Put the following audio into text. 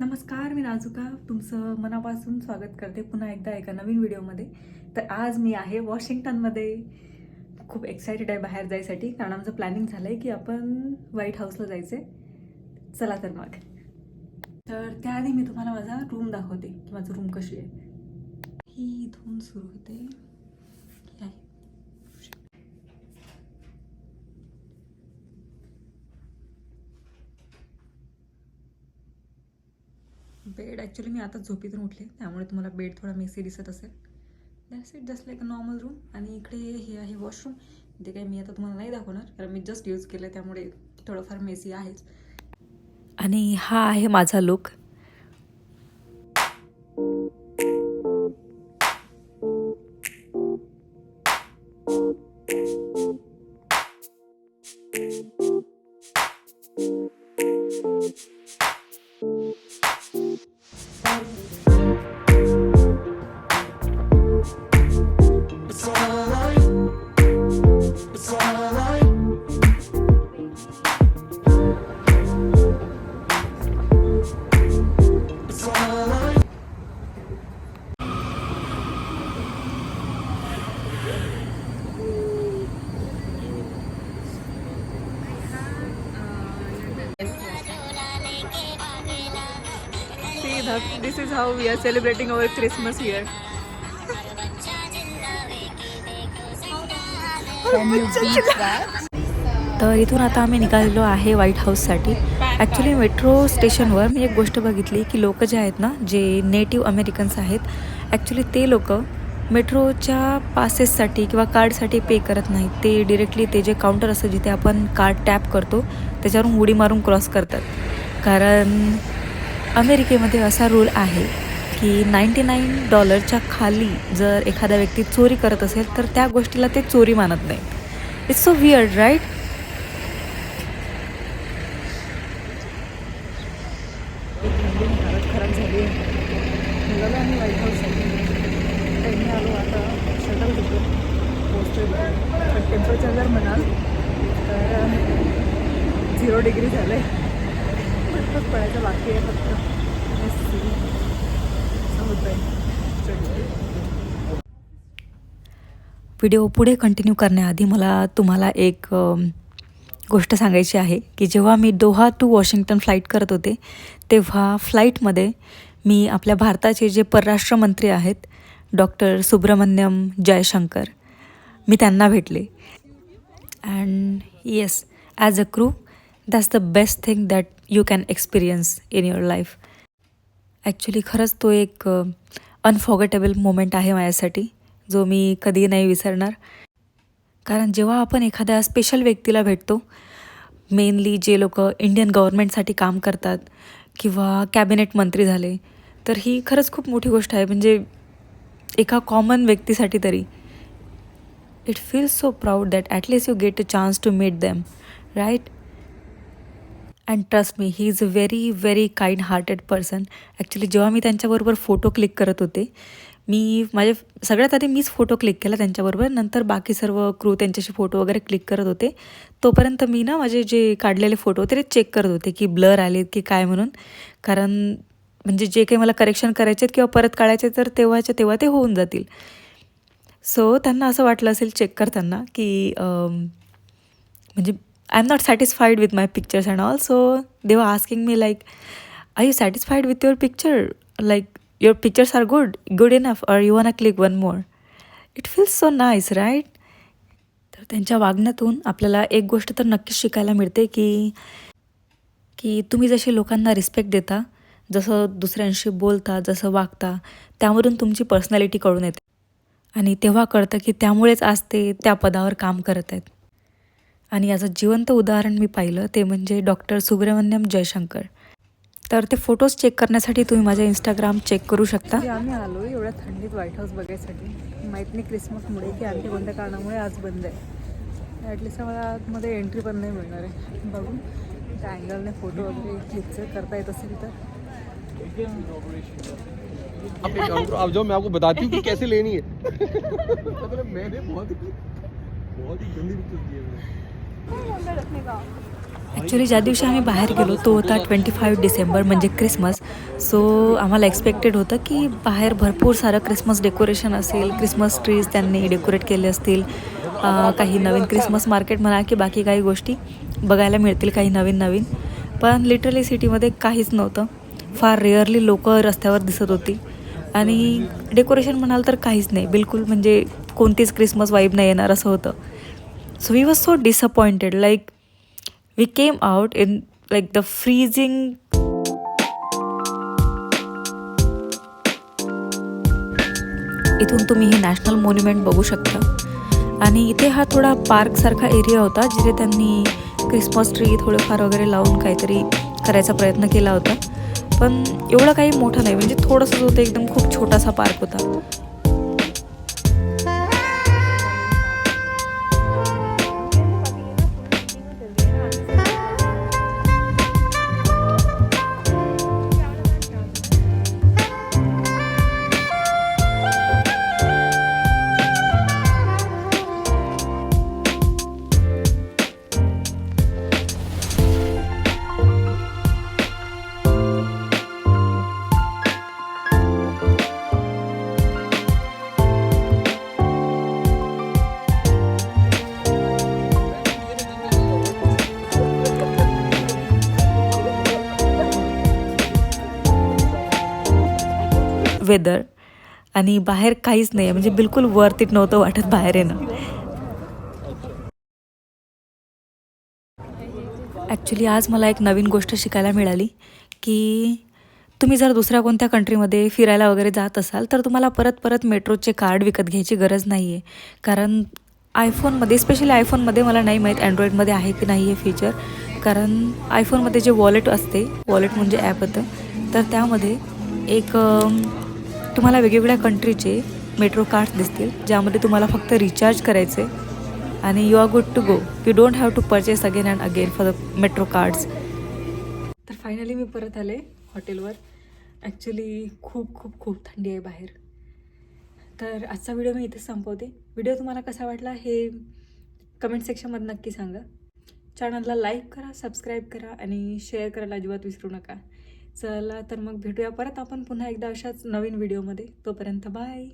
नमस्कार मी नाजुका. तुमचं मनापासून स्वागत करते पुन्हा एकदा एका नवीन व्हिडिओमध्ये. तर आज मी आहे वॉशिंग्टनमध्ये. खूप एक्सायटेड आहे बाहेर जायसाठी कारण आमचं प्लॅनिंग झालं आहे की आपण व्हाईट हाऊसला जायचं आहे चला तर मग. तर त्याआधी मी तुम्हाला माझा रूम दाखवते की माझं रूम कशी आहे. ही इथून सुरू होते ही आहे बेड ॲक्च्युली मी आता झोपेतून उठले. त्यामुळे तुम्हाला बेड थोडा मेसी दिसत असेल. That's it just like a normal room आणि इकडे हे आहे वॉशरूम ते काही मी आता तुम्हाला नाही दाखवणार कारण मी जस्ट यूज केलं त्यामुळे थोडंफार मेसी आहेच. आणि हा आहे माझा look That this is how we are celebrating our Christmas here. तर इथून आता आम्ही निघालेलो आहे व्हाईट हाऊससाठी ॲक्च्युली मेट्रो स्टेशनवर मी एक गोष्ट बघितली की लोक जे आहेत ना जे नेटिव्ह अमेरिकन्स आहेत ॲक्च्युली ते लोक मेट्रोच्या पासेससाठी किंवा कार्डसाठी पे करत नाहीत. ते डिरेक्टली ते जे काउंटर असतं जिथे आपण कार्ड टॅप करतो त्याच्यावरून उडी मारून क्रॉस करतात. कारण अमेरिकेमध्ये असा रूल आहे की नाईंटी नाईन डॉलरच्या खाली जर एखादा व्यक्ती चोरी करत असेल तर त्या गोष्टीला ते चोरी मानत नाहीत इट्स सो वियर्ड राईट खराब झाली आलो आता टेम्परेचर जर म्हणाल तर झिरो डिग्री झालं आहे पटकन पळायचं बाकी आहे फक्त. व्हिडिओ पुढे कंटिन्यू करण्याआधी मला तुम्हाला एक गोष्ट सांगायची आहे की जेव्हा मी दोहा टू वॉशिंग्टन फ्लाईट करत होते तेव्हा फ्लाईटमध्ये मी आपल्या भारताचे जे परराष्ट्र मंत्री आहेत डॉक्टर सुब्रमण्यम जयशंकर मी त्यांना भेटले. And yes as a crew that's the best thing that you can experience in your life actually खरंच तो एक अनफॉगेटेबल मोमेंट आहे माझ्यासाठी जो मी कधी नाही विसरणार. कारण जेव्हा आपण एखाद्या स्पेशल व्यक्तीला भेटतो मेनली जे लोक इंडियन गव्हर्नमेंटसाठी काम करतात किंवा कॅबिनेट मंत्री झाले तर ही खरंच खूप मोठी गोष्ट आहे. म्हणजे एका कॉमन व्यक्तीसाठी तरी it feels so proud that at least you get a chance to meet them right and trust me he is a very very kind hearted person actually जेव्हा मी त्यांच्याबरोबर फोटो क्लिक करत होते मी माझे सगळ्यात आधी मीच फोटो क्लिक केला त्यांच्याबरोबर. नंतर बाकी सर्व क्रू त्यांच्याशी फोटो वगैरे क्लिक करत होते. तोपर्यंत मी ना माझे जे काढलेले फोटो होते ते चेक करत होते की ब्लर आलेत की काय म्हणून. कारण म्हणजे जे काही मला करेक्शन करायचे आहेत किंवा परत काढायचे तर तेव्हाच्या तेव्हा ते होऊन जातील. सो त्यांना असं वाटलं असेल चेक करताना की म्हणजे I am not satisfied with my pictures and all so they were asking me like I you satisfied with your picture like your pictures are good good enough or you want a click one more it feels so nice right तर त्यांच्या वागण्यातून आपल्याला एक गोष्ट तर नक्कीच शिकायला मिळते की की तुम्ही जसे लोकांना रिस्पेक्ट देता जसं दुसऱ्यांशी बोलता जसं वागता त्यावरून तुमची पर्सनॅलिटी कळून येते. आणि तेव्हा कळतं की त्यामुळेच आज ते त्या पदावर काम करत आहेत. आणि याचं जिवंत उदाहरण मी पाहिलं ते म्हणजे डॉक्टर सुब्रमण्यम जयशंकर. तर ते फोटोज चेक करण्यासाठी तुम्ही माझ्या इंस्टाग्राम चेक करू शकता. आम्ही आलो एवढ्या थंडीत व्हाईट हाऊस बघायसाठी. माहीत नाही क्रिसमसमुळे की आणखी कोणत्या कारणामुळे आज बंद आहे. ॲटलिस्ट मला आतमध्ये एंट्री पण नाही मिळणार आहे. बघू. त्या अँगलने फोटो वगैरे क्लिक करता येत असेल तर. आप जाओ मैं आपको बताती हूँ कि कैसे लेनी है. मतलब मैंने बहुत ही बहुत ही गंदी पिक्चर दी है मैंने। ॲक्च्युली ज्या दिवशी आम्ही बाहेर गेलो तो होता ट्वेंटी फाईव्ह डिसेंबर म्हणजे क्रिसमस सो आम्हाला एक्सपेक्टेड होतं की बाहेर भरपूर सारं क्रिसमस डेकोरेशन असेल क्रिसमस ट्रीज त्यांनी डेकोरेट केले असतील. काही नवीन क्रिसमस मार्केट म्हणा की बाकी काही गोष्टी बघायला मिळतील काही नवीन नवीन. पण लिटरली सिटीमध्ये काहीच नव्हतं. फार रेअरली लोक रस्त्यावर दिसत होती. आणि डेकोरेशन म्हणाल तर काहीच नाही. बिलकुल म्हणजे कोणतीच क्रिसमस वाईब नाही येणार असं होतं. So we was so disappointed like we came out in like the freezing इथून तुम्ही हे नॅशनल मॉन्युमेंट बघू शकता. आणि इथे हा थोडा पार्कसारखा एरिया होता जिथे त्यांनी क्रिसमस ट्री थोडंफार वगैरे लावून काहीतरी करायचा प्रयत्न केला होता. पण एवढं काही मोठं नाही म्हणजे थोडंसंच होतं एकदम खूप छोटासा पार्क होता. वेदर आणि बाहेर काहीच नाही आहे. म्हणजे बिलकुल वर्थ इट नव्हतं वाटत बाहेर येणं. ॲक्च्युली आज मला एक नवीन गोष्ट शिकायला मिळाली की तुम्ही जर दुसऱ्या कोणत्या कंट्रीमध्ये फिरायला वगैरे जात असाल तर तुम्हाला परत परत मेट्रोचे कार्ड विकत घ्यायची गरज नाही आहे कारण आयफोनमध्ये स्पेशली आयफोनमध्ये मला नाही माहीत अँड्रॉईडमध्ये आहे की नाही हे फीचर कारण आयफोनमध्ये जे वॉलेट असते वॉलेट म्हणजे ॲप होतं. तर त्यामध्ये एक तुम्हाला वेगवेगळ्या कंट्रीचे मेट्रो कार्ड्स दिसतील ज्यामध्ये तुम्हाला फक्त रिचार्ज करायचे आणि you are good to go you don't have to purchase again and again for the metro cards तर फायनली मी परत आले हॉटेलवर ॲक्च्युली खूप खूप खूप थंडी आहे बाहेर. तर आजचा व्हिडिओ मी इथेच संपवते. व्हिडिओ तुम्हाला कसा वाटला हे कमेंट सेक्शनमध्ये नक्की सांगा. चॅनलला लाईक करा सबस्क्राईब करा आणि शेअर करायला अजिबात विसरू नका. चला तर मग भेटूया. परत आपण पुन्हा एकदा अशाच नवीन व्हिडिओमध्ये तोपर्यंत बाय